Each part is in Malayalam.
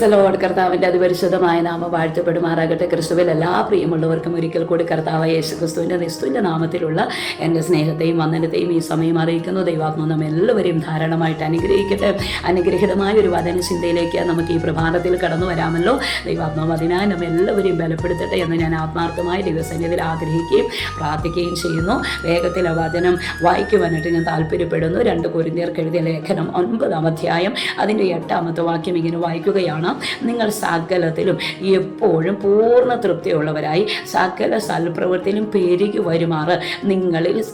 പ്രൈസ് ലോഡ് കർത്താവിന്റെ അതിപരിശുദ്ധമായ നാമം വാഴ്ത്തപ്പെടുമാറാകട്ടെ. ക്രിസ്തുവിൽ എല്ലാ പ്രിയമുള്ളവർക്കും ഒരിക്കൽ കൂടി കർത്താവ് യേശു ക്രിസ്തുവിന്റെ നിസ്തുവിന്റെ നാമത്തിലുള്ള എന്റെ സ്നേഹത്തെയും വന്ദനത്തെയും ഈ സമയം അറിയിക്കുന്നു. ദൈവാത്മ നാം എല്ലാവരെയും ധാരാളമായിട്ട് അനുഗ്രഹിക്കട്ടെ. അനുഗ്രഹിതമായ ഒരു വചന ചിന്തയിലേക്ക് നമുക്ക് ഈ പ്രഭാതത്തിൽ കടന്നു വരാമല്ലോ. ദൈവാത്മാവ് അതിനായി നാം എല്ലാവരെയും ബലപ്പെടുത്തട്ടെ എന്ന് ഞാൻ ആത്മാർത്ഥമായി ദൈവസന്നിധിയിൽ ആഗ്രഹിക്കുകയും പ്രാർത്ഥിക്കുകയും ചെയ്യുന്നു. വേഗത്തിൽ ആ വചനം വായിക്കുവാനായിട്ട് ഞാൻ താല്പര്യപ്പെടുന്നു രണ്ട് കുരിന്തിയർക്ക് എഴുതിയ ലേഖനം ഒൻപതാം അധ്യായം അതിന്റെ എട്ടാമത്തെ വാക്യം ഇങ്ങനെ വായിക്കുകയാണ്. നിങ്ങൾ സകലത്തിലും എപ്പോഴും പൂർണ തൃപ്തിയുള്ളവരായി സകല സൽപ്രവൃത്തിയിലും പെരുകി വരുമാറ്. നിങ്ങളിൽ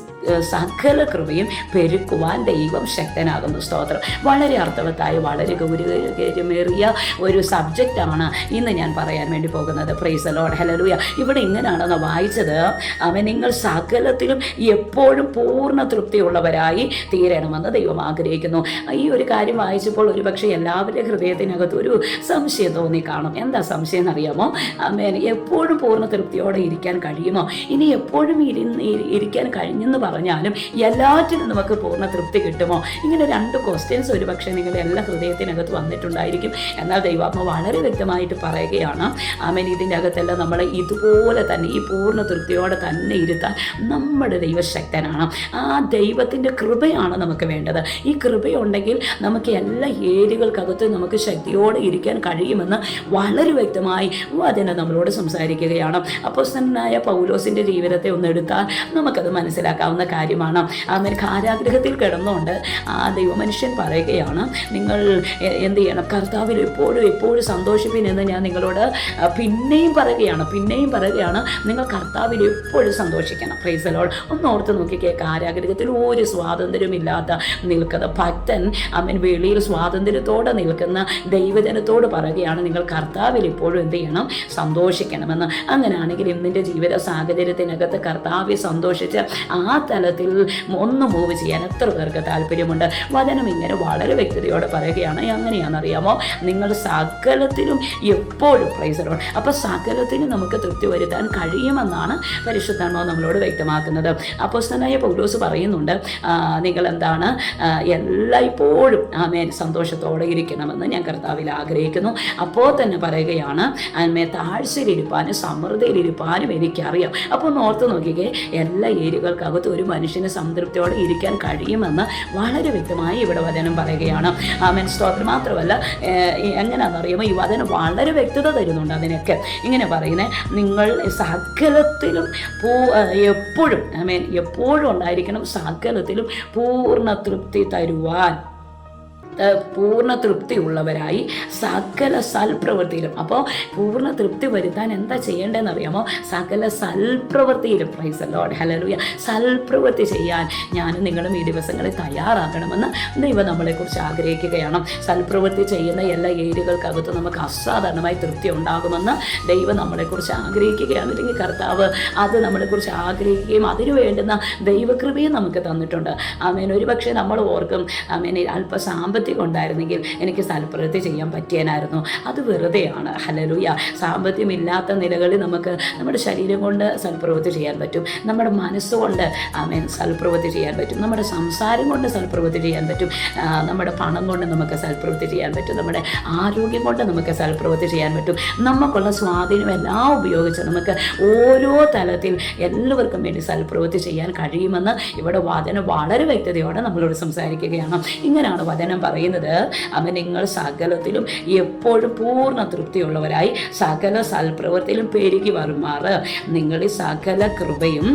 സകല കൃപയും പെരുക്കുവാൻ ദൈവം ശക്തനാകുന്നു. സ്തോത്രം. വളരെ അർത്ഥവത്തായ വളരെ ഗൗരവമേറിയ ഒരു സബ്ജക്റ്റാണ് ഇന്ന് ഞാൻ പറയാൻ വേണ്ടി പോകുന്നത്. പ്രൈസ് ലോഡ് ഹലലൂയ ഇവിടെ ഇങ്ങനെയാണെന്ന് വായിച്ചത് അവൻ നിങ്ങൾ സകലത്തിലും എപ്പോഴും പൂർണ തൃപ്തിയുള്ളവരായി തീരണമെന്ന് ദൈവം ആഗ്രഹിക്കുന്നു. ഈ ഒരു കാര്യം വായിച്ചപ്പോൾ ഒരുപക്ഷെ എല്ലാവരുടെ ഹൃദയത്തിനകത്ത് ഒരു സംശയം തോന്നി കാണും. എന്താ സംശയം എന്നറിയാമോ? അമ്മേൻ എപ്പോഴും പൂർണ തൃപ്തിയോടെ ഇരിക്കാൻ കഴിയുമോ? ഇനി എപ്പോഴും ഇരി- ഇരിക്കാൻ കഴിഞ്ഞെന്ന് പറഞ്ഞാലും എല്ലാറ്റിനും നമുക്ക് പൂർണ തൃപ്തി കിട്ടുമോ? ഇങ്ങനെ രണ്ട് ക്വസ്റ്റ്യൻസ് ഒരുപക്ഷെ നിങ്ങളുടെ എല്ലാ ഹൃദയത്തിനകത്ത് വന്നിട്ടുണ്ടായിരിക്കും. എന്നാൽ ദൈവാത്മ വളരെ വ്യക്തമായിട്ട് പറയുകയാണ് ആമേൻ ഇതിന്റെ അകത്തെല്ലാം നമ്മൾ ഇതുപോലെ തന്നെ ഈ പൂർണ തൃപ്തിയോടെ തന്നെ ഇരുത്താൻ നമ്മുടെ ദൈവശക്തനാണ്. ആ ദൈവത്തിന്റെ കൃപയാണ് നമുക്ക് വേണ്ടത്. ഈ കൃപയുണ്ടെങ്കിൽ നമുക്ക് എല്ലാ ഏരികൾക്കകത്ത് നമുക്ക് ശക്തിയോടെ ഇരിക്കാൻ കഴിയുമെന്ന് വളരെ വ്യക്തമായി അതിനെ നമ്മളോട് സംസാരിക്കുകയാണ്. അപ്പോസ്തനായ പൗലോസിന്റെ ജീവിതത്തെ ഒന്ന് എടുത്താൽ നമുക്കത് മനസ്സിലാക്കാവുന്ന കാര്യമാണ്. അന്നേരം കാരാഗ്രഹത്തിൽ കിടന്നുകൊണ്ട് ആ ദൈവമനുഷ്യൻ പറയുകയാണ് നിങ്ങൾ എന്ത് ചെയ്യണം? കർത്താവിൽ എപ്പോഴും എപ്പോഴും സന്തോഷിപ്പിൻ എന്ന് ഞാൻ നിങ്ങളോട് പിന്നെയും പറയുകയാണ് പിന്നെയും പറയുകയാണ്. നിങ്ങൾ കർത്താവിൽ എപ്പോഴും സന്തോഷിക്കണം. പ്രൈസലോൾ ഒന്ന് ഓർത്ത് നോക്കിക്കേ കാരാഗ്രഹത്തിൽ ഒരു സ്വാതന്ത്ര്യമില്ലാത്ത നിൽക്കുന്ന ഭക്തൻ അവൻ വെളിയിൽ സ്വാതന്ത്ര്യത്തോടെ നിൽക്കുന്ന ദൈവജനത്തോട് പറയുകയാണ് നിങ്ങൾ കർത്താവിൽ എപ്പോഴും എന്ത് ചെയ്യണം? സന്തോഷിക്കണമെന്ന്. അങ്ങനെയാണെങ്കിൽ ഇന്നിന്റെ ജീവിത സാഹചര്യത്തിനകത്ത് കർത്താവിൽ സന്തോഷിച്ച് ആ തലത്തിൽ ഒന്ന് മൂവ് ചെയ്യാൻ എത്ര പേർക്ക് താല്പര്യമുണ്ട്? വചനം ഇങ്ങനെ വളരെ വ്യക്തതയോടെ പറയുകയാണ്. എങ്ങനെയാണെന്നറിയാമോ? നിങ്ങൾ സകലത്തിലും എപ്പോഴും പ്രൈസറോട് അപ്പോൾ സകലത്തിനും നമുക്ക് തൃപ്തി വരുത്താൻ കഴിയുമെന്നാണ് പരിശുദ്ധാത്മാവ് നമ്മളോട് വ്യക്തമാക്കുന്നത്. അപ്പോസ്തനായ പൗലോസ് പറയുന്നുണ്ട് നിങ്ങൾ എന്താണ് എല്ലായ്പ്പോഴും ആമേൻ സന്തോഷത്തോടെ ഇരിക്കണമെന്ന് ഞാൻ കർത്താവിൽ ആഗ്രഹിക്കുന്നു. അപ്പോൾ തന്നെ പറയുകയാണ് ആമേ താഴ്ചയിലിരുപ്പാനും സമൃദ്ധിയിലിരുപ്പാനും എനിക്കറിയാം. അപ്പോൾ ഒന്ന് ഓർത്ത് നോക്കിക്കേ എല്ലാ ഏരിയകൾക്കകത്ത് ഒരു മനുഷ്യന് സംതൃപ്തിയോടെ ഇരിക്കാൻ കഴിയുമെന്ന് വളരെ വ്യക്തമായി ഇവിടെ വചനം പറയുകയാണ്. ആമേൻ. സ്തോത്രം. മാത്രമല്ല എങ്ങനെയാണെന്നറിയുമ്പോൾ ഈ വചനം വളരെ വ്യക്തത തരുന്നുണ്ട് അതിനൊക്കെ. ഇങ്ങനെ പറയുന്നത് നിങ്ങൾ സകലത്തിലും പൂ എപ്പോഴും ഐ മീൻ എപ്പോഴും ഉണ്ടായിരിക്കണം സകലത്തിലും പൂർണ തൃപ്തി തരുവാൻ. പൂർണ തൃപ്തിയുള്ളവരായി സകല സൽപ്രവൃത്തിയിലും. അപ്പോൾ പൂർണ തൃപ്തി വരുത്താൻ എന്താ ചെയ്യേണ്ടതെന്ന് അറിയാമോ സകല സൽപ്രവൃത്തിയിലും. പ്രൈസ് ലോഡ് ഹലലൂയ സൽപ്രവൃത്തി ചെയ്യാൻ ഞാനും നിങ്ങളും ഈ ദിവസങ്ങളിൽ തയ്യാറാക്കണമെന്ന് ദൈവം നമ്മളെക്കുറിച്ച് ആഗ്രഹിക്കുകയാണ്. സൽപ്രവൃത്തി ചെയ്യുന്ന എല്ലാ ഏരിയകൾക്കകത്ത് നമുക്ക് അസാധാരണമായി തൃപ്തി ഉണ്ടാകുമെന്ന് ദൈവം നമ്മളെക്കുറിച്ച് ആഗ്രഹിക്കുകയാണ്. അല്ലെങ്കിൽ കർത്താവ് അത് നമ്മളെക്കുറിച്ച് ആഗ്രഹിക്കുകയും അതിനു വേണ്ടുന്ന ദൈവകൃപയും നമുക്ക് തന്നിട്ടുണ്ട്. ആമേൻ. ഒരുപക്ഷെ നമ്മൾ ഓർക്കും ആമേൻ അല്പ സാമ്പത്തികം ഉണ്ടായിരുന്നെങ്കിൽ എനിക്ക് സൽപ്രവൃത്തി ചെയ്യാൻ പറ്റിയനായിരുന്നു. അത് വെറുതെയാണ്. ഹലലൂയ സാമ്പത്തികമില്ലാത്ത നിലകളിൽ നമുക്ക് നമ്മുടെ ശരീരം കൊണ്ട് സൽപ്രവൃത്തി ചെയ്യാൻ പറ്റും. നമ്മുടെ മനസ്സുകൊണ്ട് ആമേൻ സൽപ്രവൃത്തി ചെയ്യാൻ പറ്റും. നമ്മുടെ സംസാരം കൊണ്ട് സൽപ്രവൃത്തി ചെയ്യാൻ പറ്റും. നമ്മുടെ പണം കൊണ്ട് നമുക്ക് സൽപ്രവൃത്തി ചെയ്യാൻ പറ്റും. നമ്മുടെ ആരോഗ്യം കൊണ്ട് നമുക്ക് സൽപ്രവൃത്തി ചെയ്യാൻ പറ്റും. നമുക്കുള്ള സ്വാധീനം എല്ലാം ഉപയോഗിച്ച് നമുക്ക് ഓരോ തലത്തിൽ എല്ലാവർക്കും വേണ്ടി സൽപ്രവൃത്തി ചെയ്യാൻ കഴിയുമെന്ന് ഇവിടെ വചനം വളരെ വ്യക്തതയോടെ നമ്മളോട് സംസാരിക്കുകയാണ്. ഇങ്ങനെയാണ് വചനം പറയുന്നത്. അവൻ നിങ്ങൾ സകലത്തിലും എപ്പോഴും പൂർണ തൃപ്തിയുള്ളവരായി സകല സൽപ്രവൃത്തിയിലും പെരുകി വരുമാറ്. നിങ്ങൾ സകല കൃപയും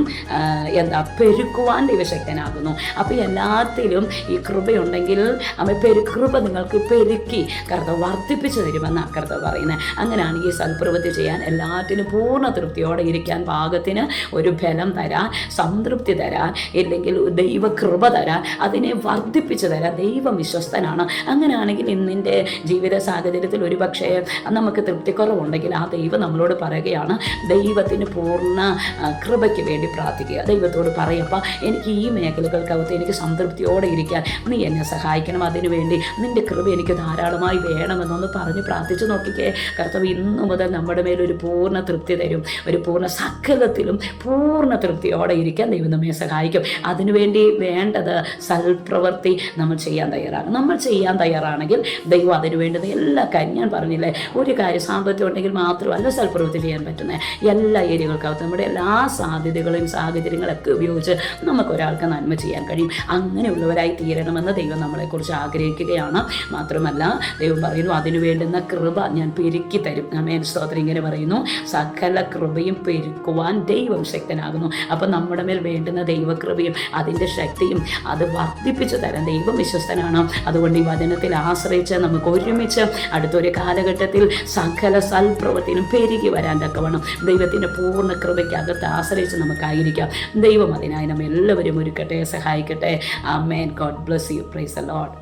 എന്താ പെരുക്കുവാൻ ദൈവശക്തനാകുന്നു. അപ്പോൾ എല്ലാത്തിലും ഈ കൃപയുണ്ടെങ്കിൽ അവൻ പെരു കൃപ നിങ്ങൾക്ക് പെരുക്കി കർത്താവ് വർദ്ധിപ്പിച്ചു തരുമെന്നാണ് കർത്താവ് പറയുന്നത്. അങ്ങനെയാണ് ഈ സൽപ്രവൃത്തി ചെയ്യാൻ എല്ലാത്തിനും പൂർണ തൃപ്തിയോടെ ഇരിക്കാൻ പാകത്തിന് ഒരു ബലം തരാൻ സംതൃപ്തി തരാൻ ഇല്ലെങ്കിൽ ദൈവകൃപ തരാൻ അതിനെ വർദ്ധിപ്പിച്ചു തരാൻ ദൈവം വിശ്വസ്തനാണ്. അങ്ങനെയാണെങ്കിൽ ഇന്നിന്റെ ജീവിത സാഹചര്യത്തിൽ ഒരു പക്ഷേ നമുക്ക് തൃപ്തിക്കുറവുണ്ടെങ്കിൽ ആ ദൈവം നമ്മളോട് പറയുകയാണ് ദൈവത്തിന് പൂർണ കൃപയ്ക്ക് വേണ്ടി പ്രാർത്ഥിക്കുക. ദൈവത്തോട് പറയപ്പോൾ എനിക്ക് ഈ മേഖലകൾക്കകത്ത് എനിക്ക് സംതൃപ്തിയോടെ ഇരിക്കാൻ നീ എന്നെ സഹായിക്കണം. അതിനുവേണ്ടി നിന്റെ കൃപ എനിക്ക് ധാരാളമായി വേണമെന്നൊന്ന് പറഞ്ഞ് പ്രാർത്ഥിച്ചു നോക്കിക്കേ. കർത്തവ് ഇന്നു മുതൽ നമ്മുടെ മേലൊരു പൂർണ തൃപ്തി തരും. ഒരു പൂർണ സകലത്തിലും പൂർണ തൃപ്തിയോടെ ഇരിക്കാൻ ദൈവം നമ്മെ സഹായിക്കും. അതിനുവേണ്ടി വേണ്ടത് സൽപ്രവൃത്തി നമ്മൾ ചെയ്യാൻ തയ്യാറാകും നമ്മൾ ചെയ്യാൻ തയ്യാറാണെങ്കിൽ ദൈവം അതിന് വേണ്ടുന്ന എല്ലാ കാര്യം ഞാൻ പറഞ്ഞില്ലേ ഒരു കാര്യം സാമ്പത്തികം ഉണ്ടെങ്കിൽ മാത്രമല്ല സൽപ്രവൃത്തി ചെയ്യാൻ പറ്റുന്നത് എല്ലാ ഏരിയകൾക്കകത്ത് നമ്മുടെ എല്ലാ സാധ്യതകളും സാഹചര്യങ്ങളൊക്കെ ഉപയോഗിച്ച് നമുക്ക് ഒരാൾക്ക് നന്മ ചെയ്യാൻ കഴിയും. അങ്ങനെയുള്ളവരായി തീരണമെന്ന് ദൈവം നമ്മളെക്കുറിച്ച് ആഗ്രഹിക്കുകയാണ്. മാത്രമല്ല ദൈവം പറയുന്നു അതിനു വേണ്ടുന്ന കൃപ ഞാൻ പെരുക്കി തരും. അമേൻ സ്തോത്രം ഇങ്ങനെ പറയുന്നു സകല കൃപയും പെരുക്കുവാൻ ദൈവം ശക്തനാകുന്നു. അപ്പം നമ്മുടെ മേൽ വേണ്ടുന്ന ദൈവകൃപയും അതിന്റെ ശക്തിയും അത് വർദ്ധിപ്പിച്ചു തരാൻ ദൈവം വിശ്വസ്തനാണ്. അതുകൊണ്ട് ഈ വചനത്തിൽ ആശ്രയിച്ച് നമുക്ക് ഒരുമിച്ച് അടുത്തൊരു കാലഘട്ടത്തിൽ സകല സൽപ്രവൃത്തിനും പെരുകി വരാൻ തക്കവണ്ണം ദൈവത്തിന്റെ പൂർണ കൃപയ്ക്കകത്ത് ആശ്രയിച്ച് നമുക്കായിരിക്കാം. ദൈവം അതിനായി നമ്മൾ എല്ലാവരും ഒരുക്കട്ടെ സഹായിക്കട്ടെ. Amen God bless you praise Lord